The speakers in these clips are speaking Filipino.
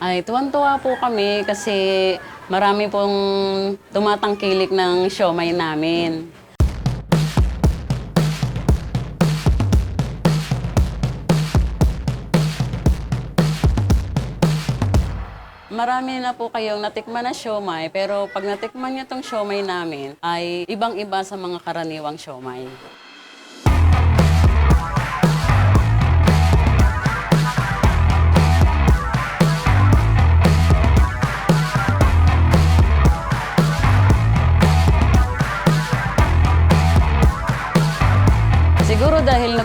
Ay, tuwan-tuwa po kami kasi marami pong tumatangkilik ng siomay namin. Marami na po kayong natikman na siomay, pero pag natikman niyo tong siomay namin, ay ibang-iba sa mga karaniwang siomay.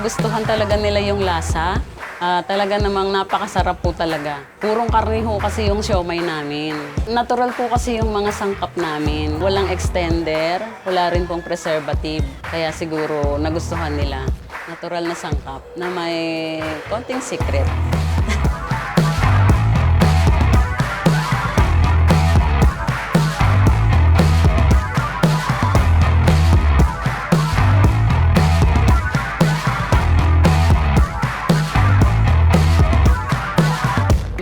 Nagustuhan talaga nila yung lasa, ah, talaga namang napakasarap po talaga. Purong karne ho kasi yung siomay namin. Natural po kasi yung mga sangkap namin. Walang extender, wala rin pong preservative. Kaya siguro nagustuhan nila. Natural na sangkap na may konting secret.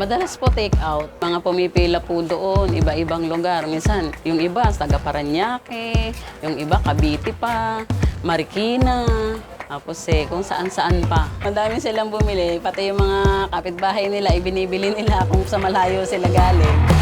Madalas po take out. Mga pumipila po doon, iba-ibang lugar. Minsan, yung iba, taga Paranaque, yung iba, Cavite pa, Marikina, tapos eh, kung saan-saan pa. Madami silang bumili, pati yung mga kapitbahay nila, ibinibili nila kung sa malayo sila galing.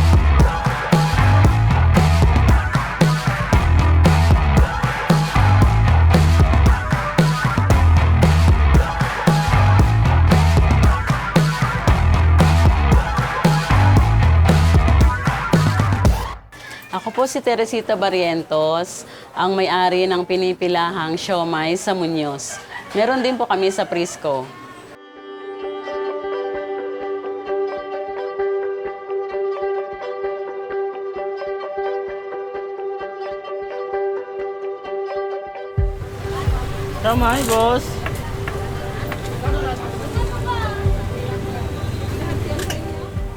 Po si Teresita Barrientos, ang may-ari ng pinipilahang siomay sa Muñoz. Meron din po kami sa Prisco. Tama, boss.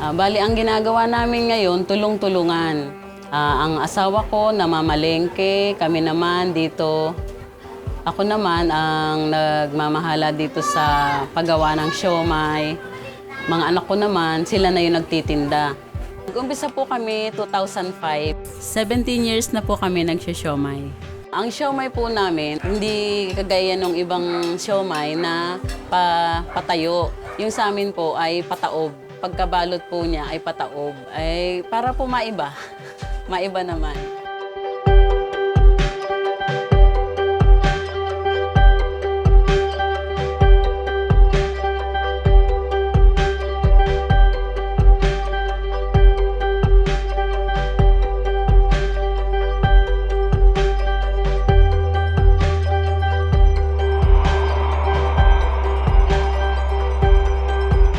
Ah, bali, ang ginagawa namin ngayon, tulong-tulungan. Ah, ang asawa ko namamalengke, kami naman dito. Ako naman ang nagmamahala dito sa paggawa ng siomay. Mga anak ko naman, sila na yung nagtitinda. Nag-umpisa po kami 2005. 17 years na po kami nagsisiomay. Ang siomay po namin, hindi kagaya ng ibang siomay na pa, patayo. Yung sa amin po ay pataob. Pagkabalot po niya ay pataob. Ay para po maiba. maiba naman.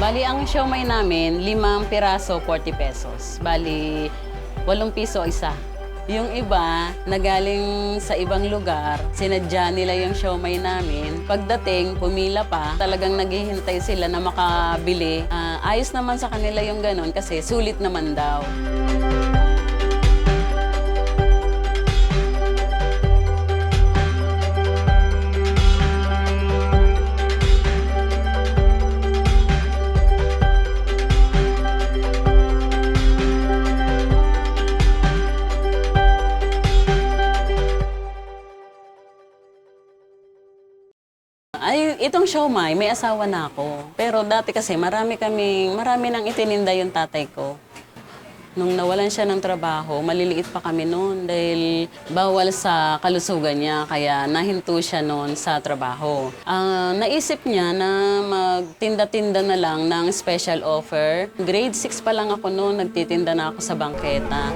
Bali, ang siomay namin, limang piraso, 40 pesos. Bali, walong piso isa. Yung iba, nagaling sa ibang lugar, sinadya nila yung siomay namin. Pagdating, pumila pa, talagang naghihintay sila na makabili. Ah, ayos naman sa kanila yung ganon kasi sulit naman daw. Itong siomay, may asawa na ako. Pero dati kasi marami kaming, marami nang itininda yung tatay ko. Nung nawalan siya ng trabaho, maliliit pa kami noon dahil bawal sa kalusugan niya, kaya nahinto siya noon sa trabaho. Ah, naisip niya na magtinda-tinda na lang ng special offer. Grade 6 pa lang ako noon, nagtitinda na ako sa bangketa.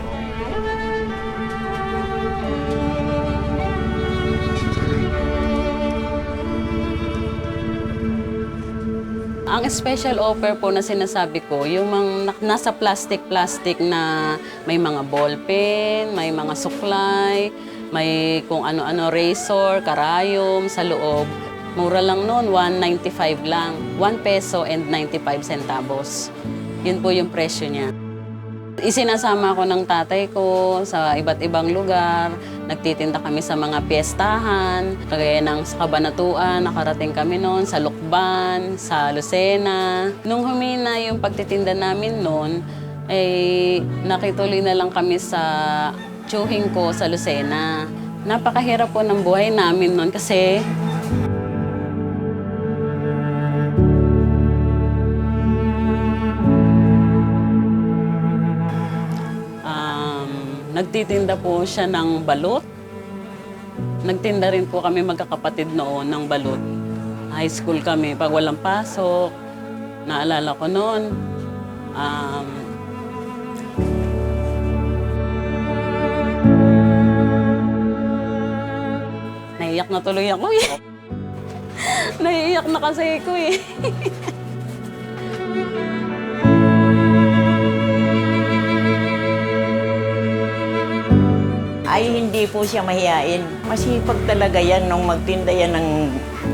Ang special offer po na sinasabi ko, yung mga nasa plastic-plastic na may mga ballpen, may mga suklay, may kung ano-ano razor, karayom sa loob. Mura lang noon, 195 lang. 1 peso and 95 centavos. Yun po yung presyo niya. Isinasama ko ng tatay ko sa iba't ibang lugar. Nagtitinda kami sa mga piyestahan, kagaya ng sa Kabanatuan, nakarating kami noon, sa Lukban, sa Lucena. Nung humina yung pagtitinda namin noon, eh nakituloy na lang kami sa tsuhing ko sa Lucena. Napakahirap po ng buhay namin noon kasi nagtitinda po siya ng balot. Nagtinda rin po kami magkakapatid noon ng balot. High school kami pag walang pasok. Naalala ko noon. Um, naiyak na tuloy ako eh. naiiyak na kasi ako eh. Ay, hindi po siya mahihain. Masipag talaga yan nung magtinda yan ng...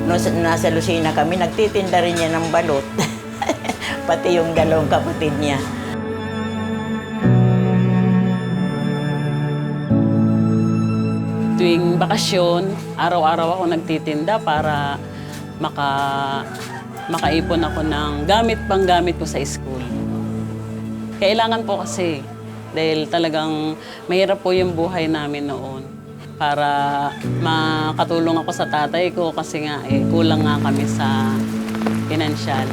No, nasa Lucena kami, nagtitinda rin yan ng balot. Pati yung dalawang kapatid niya. tuwing bakasyon, araw-araw ako nagtitinda para maka makaipon ako ng gamit pang gamit ko sa school. Kailangan po kasi dahil talagang mahirap po yung buhay namin noon para makatulong ako sa tatay ko kasi nga eh, kulang nga kami sa pinansyal.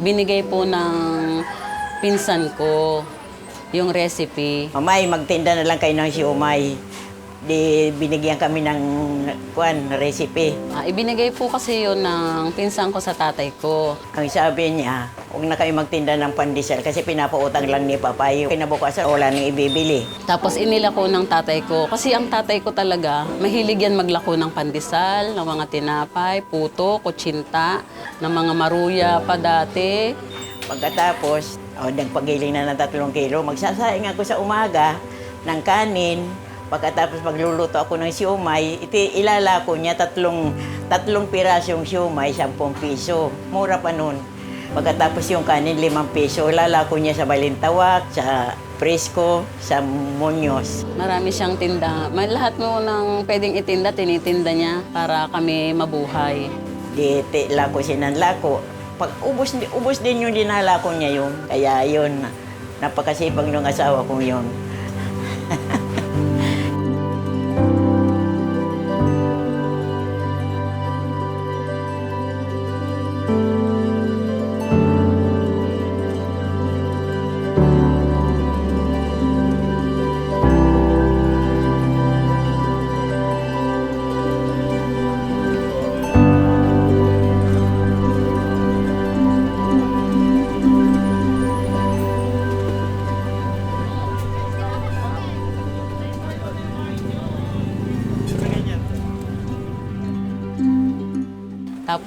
Binigay po ng pinsan ko yung recipe. Mamay, magtinda na lang kayo ng siumay. Di binigyan kami ng kuan, recipe. Ah, ibinigay po kasi yun ng pinsan ko sa tatay ko. Ang sabi niya, huwag na kayo magtinda ng pandesal kasi pinapautang lang ni Papay. Kinabukasan, wala nang ibibili. Tapos inilako ng tatay ko. Kasi ang tatay ko talaga, mahilig yan maglako ng pandesal, ng mga tinapay, puto, kutsinta, ng mga maruya pa dati. Pagkatapos, oh, nagpagiling na ng tatlong kilo, magsasaing ako sa umaga ng kanin. Pagkatapos magluluto ako ng siumay, iti, ilalako niya tatlong, tatlong pirasyong siumay, 10 piso. Mura pa nun. Pagkatapos yung kanin, 5 piso. Ilalako niya sa Balintawak, sa Fresco, sa Muñoz. Marami siyang tinda. May lahat mo ng pwedeng itinda, tinitinda niya para kami mabuhay. Di ti, lako sinanlako. Pag ubos, ubos din yung dinalako niya yun. Kaya yun, napakasipag ng asawa kong yun.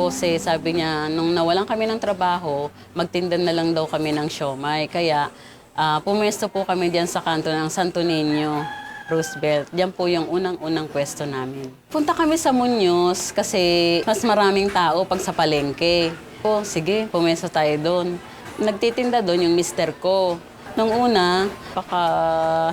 Tapos eh, sabi niya, nung nawalan kami ng trabaho, magtinda na lang daw kami ng siomay. Kaya ah, pumesto po kami diyan sa kanto ng Santo Niño, Roosevelt. Diyan po yung unang-unang pwesto namin. Punta kami sa Muñoz kasi mas maraming tao pag sa palengke. O, sige, pumesto tayo doon. Nagtitinda doon yung mister ko. Nung una, baka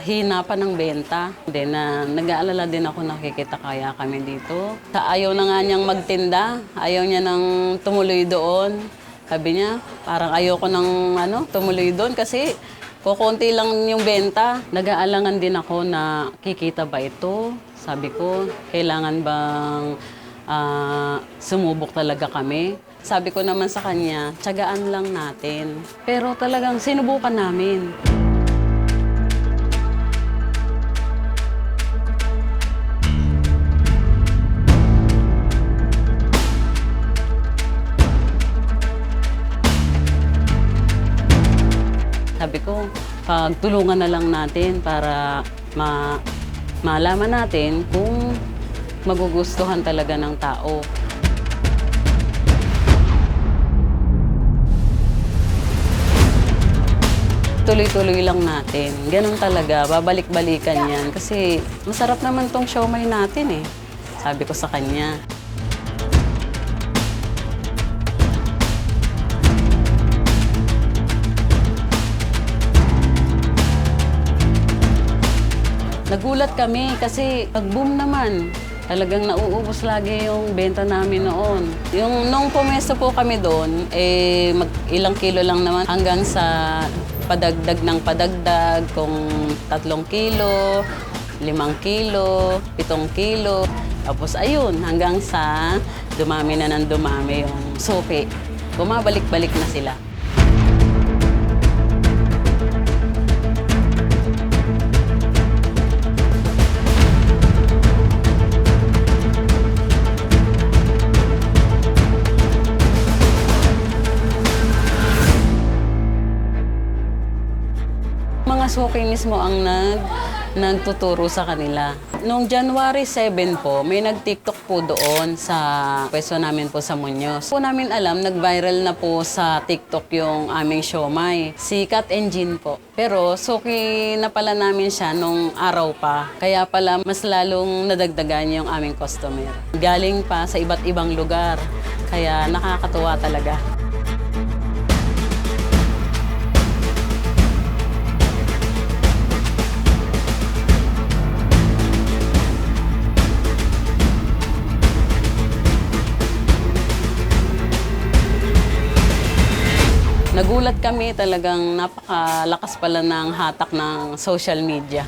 hina pa ng benta. Then, na nag-aalala din ako nakikita kaya kami dito. Sa ayaw na nga niyang magtinda, ayaw niya nang tumuloy doon. Sabi niya, parang ayaw ko nang ano, tumuloy doon kasi kukunti lang yung benta. Nag-aalangan din ako na kikita ba ito? Sabi ko, kailangan bang ah, sumubok talaga kami? Sabi ko naman sa kanya, tiyagaan lang natin. Pero talagang sinubukan namin. Sabi ko, pagtulungan na lang natin para ma malaman natin kung magugustuhan talaga ng tao. Ituloy-tuloy lang natin. Ganun talaga, babalik-balikan yan. Kasi masarap naman tong siomay natin eh. Sabi ko sa kanya. Nagulat kami kasi pag-boom naman, talagang nauubos lagi yung benta namin noon. Yung nung pumesto po kami doon, eh mag, ilang kilo lang naman hanggang sa padagdag ng padagdag kung tatlong kilo, limang kilo, pitong kilo. Tapos ayun, hanggang sa dumami na ng dumami yung suki. Bumabalik-balik na sila. Suki mismo ang nag, nagtuturo sa kanila. Noong January 7 po, may nag-TikTok po doon sa pwesto namin po sa Muñoz. Po namin alam, nag-viral na po sa TikTok yung aming siomay. Si Cat Engine po. Pero suki na pala namin siya nung araw pa. Kaya pala mas lalong nadagdagan yung aming customer. Galing pa sa iba't ibang lugar. Kaya nakakatuwa talaga. Nagulat kami talagang napakalakas pala ng hatak ng social media.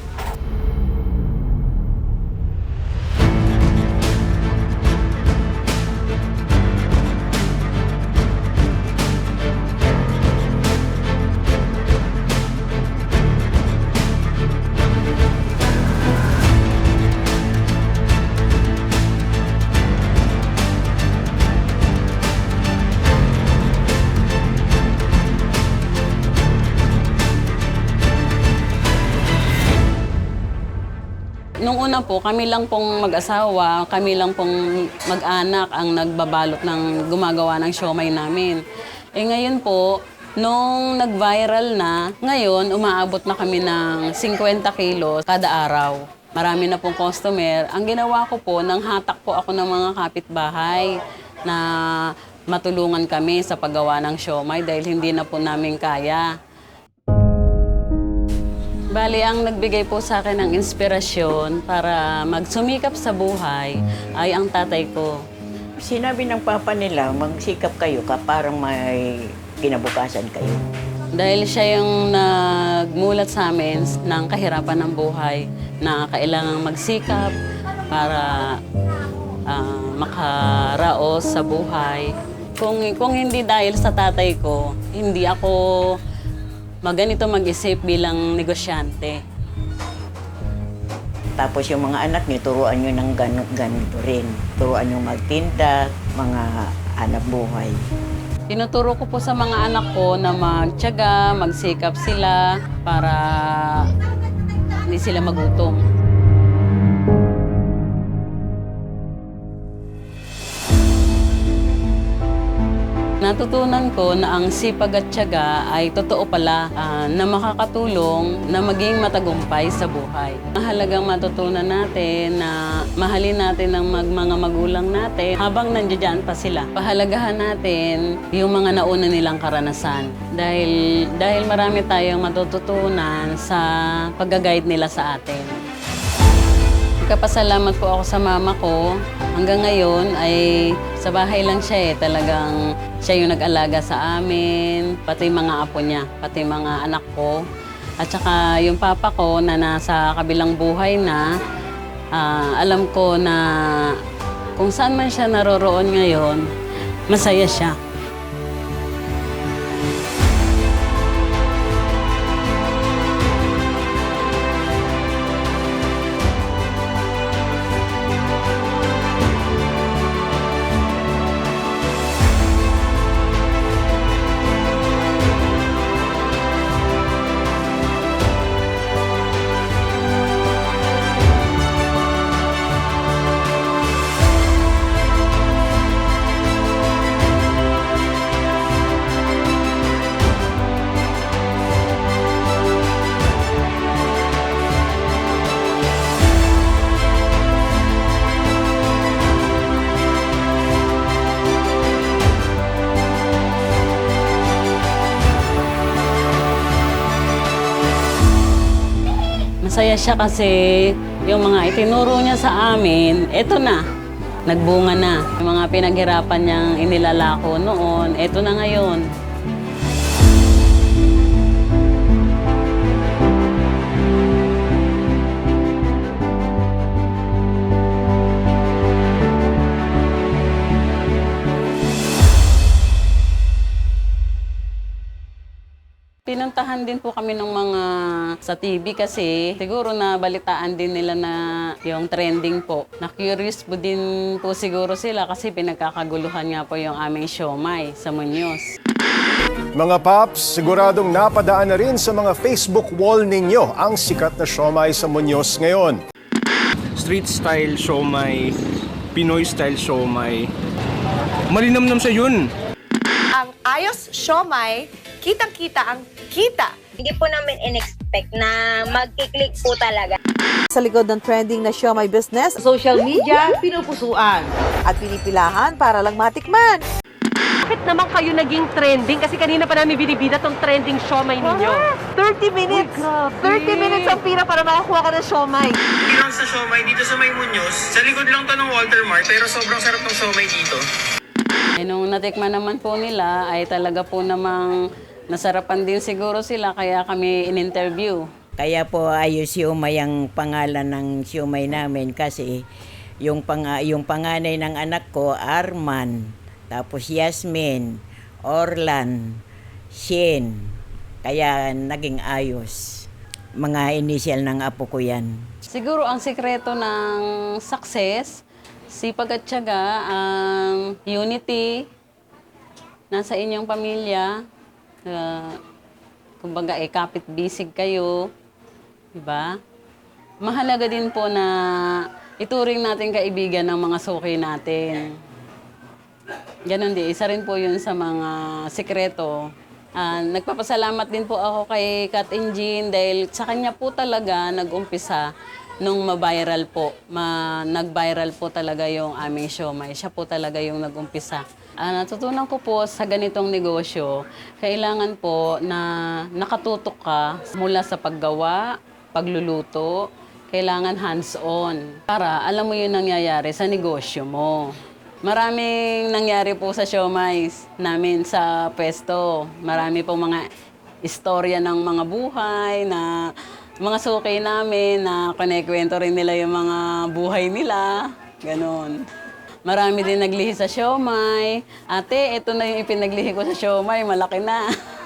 Nung una po, kami lang pong mag-asawa, kami lang pong mag-anak ang nagbabalot ng gumagawa ng siomay namin. Eh ngayon po, nung nag-viral na, ngayon umaabot na kami ng 50 kilos kada araw. Marami na pong customer. Ang ginawa ko po, nang hatak po ako ng mga kapitbahay na matulungan kami sa paggawa ng siomay dahil hindi na po namin kaya. Bali, ang nagbigay po sa akin ng inspirasyon para magsumikap sa buhay ay ang tatay ko. Sinabi ng papa nila, magsikap kayo ka parang may kinabukasan kayo. Dahil siya yung nagmulat sa amin ng kahirapan ng buhay na kailangang magsikap para ah, makaraos sa buhay. Kung, kung hindi dahil sa tatay ko, hindi ako maganito mag-isip bilang negosyante. Tapos yung mga anak niyo, turuan niyo ng ganito, ganito rin. Turuan niyo magtinda, mga anak buhay. Tinuturo ko po sa mga anak ko na magtiyaga, magsikap sila para hindi sila magutom. Natutunan ko na ang sipag at tiyaga ay totoo pala ah, na makakatulong na maging matagumpay sa buhay. Mahalagang matutunan natin na mahalin natin ang mag, mga magulang natin habang nandiyan pa sila. Pahalagahan natin yung mga nauna nilang karanasan dahil, dahil marami tayong matututunan sa pag-guide nila sa atin. Nagkapasalamat po ako sa mama ko. Hanggang ngayon ay sa bahay lang siya eh. Talagang siya yung nag-alaga sa amin, pati mga apo niya, pati mga anak ko. At saka yung papa ko na nasa kabilang buhay na, ah, alam ko na kung saan man siya naroroon ngayon, masaya siya. Masaya siya kasi yung mga itinuro niya sa amin, eto na. Nagbunga na. Yung mga pinaghirapan niyang inilalako noon, eto na ngayon. Pinuntahan din po kami ng mga sa TV kasi siguro na balitaan din nila na yung trending po. Na-curious po din po siguro sila kasi pinagkakaguluhan nga po yung aming siomay sa Muñoz. Mga paps, siguradong napadaan na rin sa mga Facebook wall ninyo ang sikat na siomay sa Muñoz ngayon. street style siomay, Pinoy style siomay. Malinamnam sa yun. ang ayos siomay, kitang-kita ang kita. Hindi po namin in-expect na magkiklik po talaga. sa likod ng trending na Siomay business social media, pinupusuan. at pinipilahan para lang matikman. Bakit naman kayo naging trending? Kasi kanina pa namin binibida tong trending siomay ninyo. 30 minutes! 30 minutes ang pira para makakuha ka ng siomay. Hindi lang sa siomay dito sa May Muñoz. Sa likod lang to ng Walter Mart, pero sobrang sarap ng siomay dito. Eh, nung natikman naman po nila ay talaga po namang nasarapan din siguro sila kaya kami in-interview. Kaya po ayos siumay ang pangalan ng siumay namin kasi yung, pang, yung panganay ng anak ko, Arman, tapos Yasmin, Orlan, Shin. Kaya naging ayos. Mga initial ng apo ko yan. Siguro ang sikreto ng success, sipag at tiyaga, ang unity, nasa inyong pamilya, uh, kumbaga eh, kapit-bisig kayo, di ba? Mahalaga din po na ituring natin kaibigan ng mga suki natin. Ganon din, isa rin po yun sa mga sikreto. Ah, nagpapasalamat din po ako kay Kat Engine dahil sa kanya po talaga nag-umpisa nung ma-viral po. Ma nag-viral po talaga yung aming siomay. Siya po talaga yung nag-umpisa. Ah, natutunan ko po sa ganitong negosyo, kailangan po na nakatutok ka mula sa paggawa, pagluluto, kailangan hands-on para alam mo yung nangyayari sa negosyo mo. Maraming nangyari po sa showmais namin sa pesto. Marami po mga istorya ng mga buhay na mga suki namin na kinekwento rin nila yung mga buhay nila. Ganon. Marami din naglihi sa siomay. Ate, ito na yung ipinaglihi ko sa siomay. Malaki na.